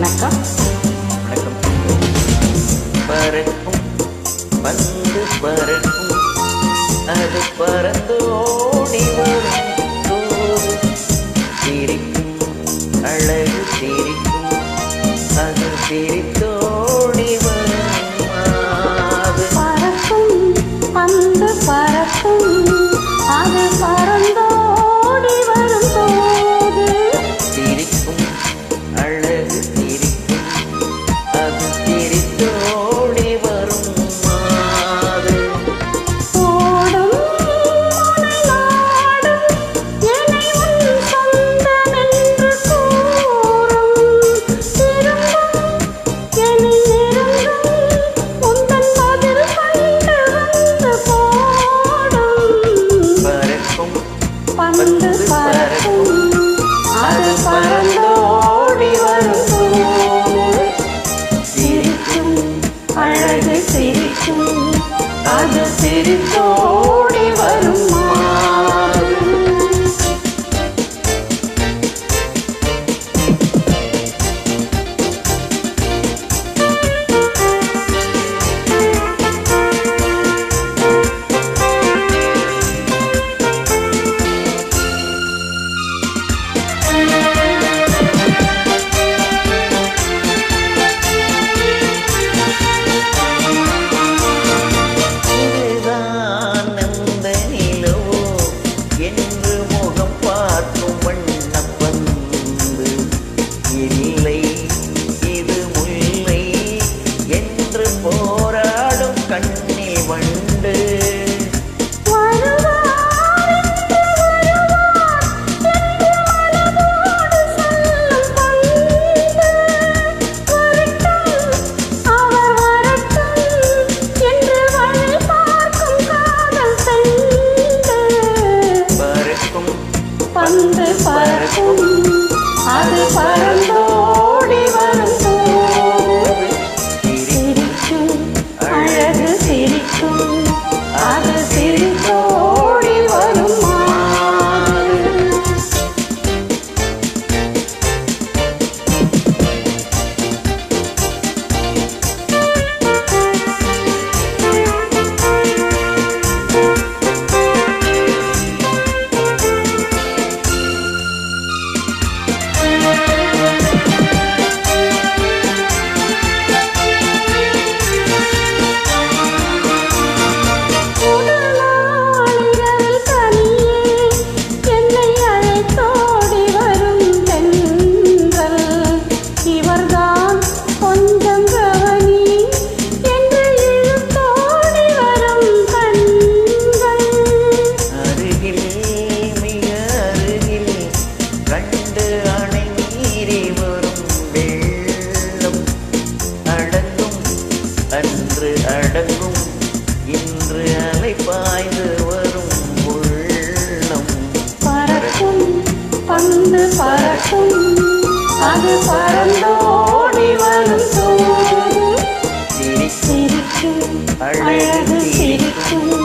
வணக்கம். வணக்கம். பறக்கும். வந்து பறக்கும். அது பறந்து ஓடி சிரிக்கும். அழகு சிரிக்கும். அது சிரித்தோடி பறக்கும். பந்து பறக்கும். வந்து பறக்கும் அது பற அன்று அடங்கும். இன்று அலை பாய்ந்து வரும் உள்ளம். பறக்கும் பந்து பறக்கும். அது பறந்தோடி வரும் சிரிக்கும் அழகு சிரிக்கும்.